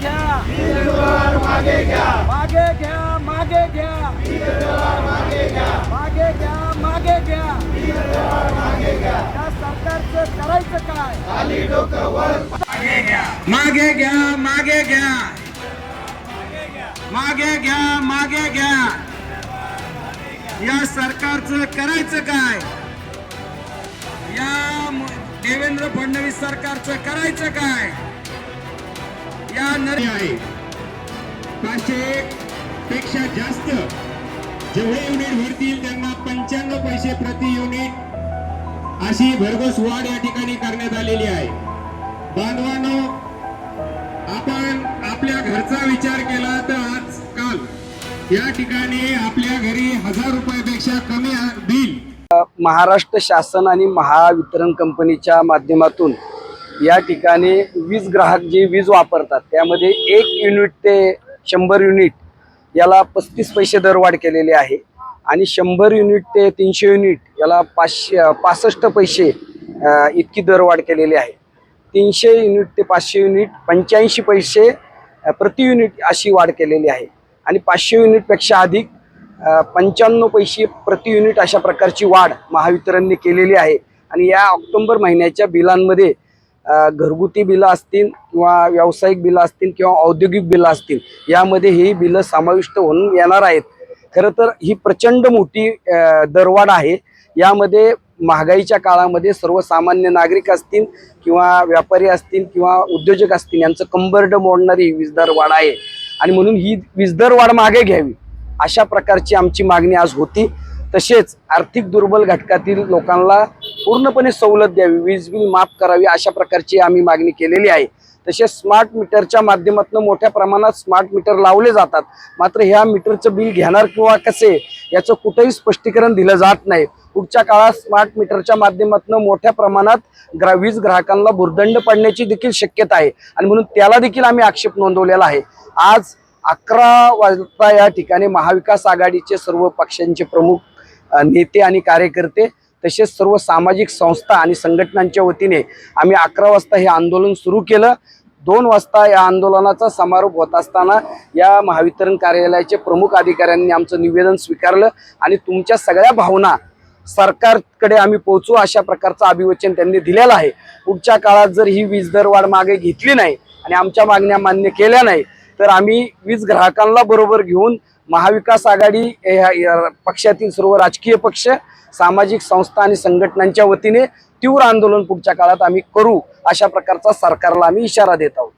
घ्या. मागे घ्या मागे घ्या. मागे घ्या मागे घ्या. मागे घ्या मागे घ्या मागे घ्या या सरकारचं करायचं काय? मागे घ्या मागे घ्या. मागे घ्या मागे घ्या. मागे घ्या या सरकारचं करायचं काय? या देवेंद्र फडणवीस सरकारचं करायचं काय? या नर आहे पाचशे पेक्षा जास्त जेवढे युनिट भरतील त्यांना पंच्याण्णव पैसे प्रति युनिट अशी भरघोस वाढ या ठिकाणी करण्यात आलेली आहे. बांधवांनो आपण आपल्या घरचा विचार केला तर आजकाल या ठिकाणी आपल्या घरी हजार रुपयापेक्षा कमी बिल महाराष्ट्र शासन आणि महावितरण कंपनीच्या माध्यमातून या ठिकाणी वीज ग्राहक जे वीज वापरतात त्यामध्ये एक युनिट ते शंभर युनिट याला पस्तीस पैसे दरवाढ केलेली आहे. आणि शंभर युनिट ते तीनशे युनिट याला पाचशे पासष्ट पैसे इतकी दरवाढ केलेली आहे. तीनशे युनिट ते पाचशे युनिट पंच्याऐंशी पैसे प्रति युनिट अशी वाढ केलेली आहे. आणि पाचशे युनिटपेक्षा अधिक पंच्याण्णव पैसे प्रति युनिट अशा प्रकारची वाढ महावितरणने केलेली आहे. आणि या ऑक्टोंबर महिन्याच्या बिलांमध्ये घरगुती बिलं असतील किंवा व्यावसायिक बिलं असतील किंवा औद्योगिक बिलं असतील यामध्ये ही बिलं समाविष्ट होऊन येणार आहेत. खरं तर ही प्रचंड मोठी दरवाढ आहे. यामध्ये महागाईच्या काळामध्ये सर्वसामान्य नागरिक असतील किंवा व्यापारी असतील किंवा उद्योजक असतील यांचं कंबरड मोडणारी ही वीजदर वाढ आहे. आणि म्हणून ही वीजदर वाढ मागे घ्यावी अशा प्रकारची आमची मागणी आज होती. तसेच आर्थिक दुर्बल घटकातील लोकांना पूर्णपणे सवलत द्यावी वीज बिल माफ करावी अशा प्रकारची आम्ही मागणी केलेली आहे. तसेच स्मार्ट मीटरच्या माध्यमातून मोठ्या प्रमाणात स्मार्ट मीटर लावले जातात. मात्र ह्या मीटरचं बिल घेणार किंवा कसे याचं कुठेही स्पष्टीकरण दिलं जात नाही. पुढच्या काळात स्मार्ट मीटरच्या माध्यमातून मोठ्या प्रमाणात ग्रा वीज ग्राहकांना भुर्दंड पडण्याची देखील शक्यता आहे. आणि म्हणून त्याला देखील आम्ही आक्षेप नोंदवलेला आहे. आज अकरा वाजता या ठिकाणी महाविकास आघाडीचे सर्व पक्षांचे प्रमुख नेते आणि कार्यकर्ते तसेच सर्व सामाजिक संस्था आणि संघटनांच्या वतीने आम्ही अकरा वाजता हे आंदोलन सुरू केलं. दोन वाजता या आंदोलनाचा समारोप होत असताना या महावितरण कार्यालयाचे प्रमुख अधिकाऱ्यांनी आमचं निवेदन स्वीकारलं आणि तुमच्या सगळ्या भावना सरकारकडे आम्ही पोहोचू अशा प्रकारचं अभिवचन त्यांनी दिलेलं आहे. पुढच्या काळात जर ही वीज दरवाढ मागे घेतली नाही आणि आमच्या मागण्या मान्य केल्या नाही तर आम्ही वीज ग्राहकांना बरोबर घेऊन महाविकास आघाडी पक्षातील सर्व राजकीय पक्ष सामाजिक संस्था आणि संघटनांच्या वतीने तीव्र आंदोलन पुढच्या काळात आम्ही करू अशा प्रकारचा सरकारला आम्ही इशारा देत आहोत.